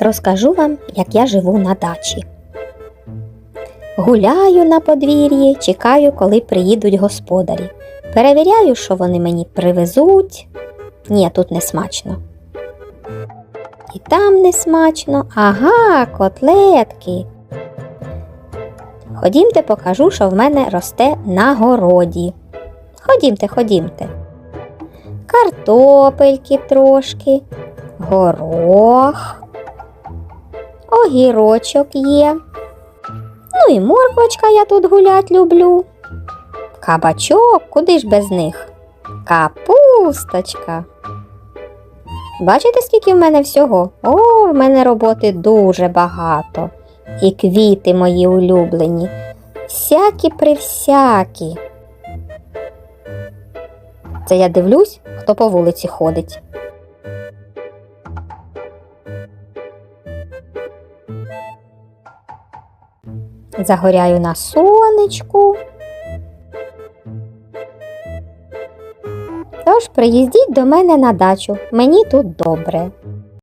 Розкажу вам, як я живу на дачі. Гуляю на подвір'ї, чекаю, коли приїдуть господарі. Перевіряю, що вони мені привезуть. Ні, тут не смачно. І там не смачно. Ага, котлетки. Ходімте, покажу, що в мене росте на городі. Ходімте, ходімте. Картопельки трошки, горох, огірочок є. Ну і морквочка я тут гулять люблю. Кабачок, куди ж без них? Капусточка. Бачите, скільки в мене всього? О, в мене роботи дуже багато. І квіти мої улюблені. Всякі привсякі. Це я дивлюсь, хто по вулиці ходить. Загоряю на сонечку. Тож приїздіть до мене на дачу, мені тут добре.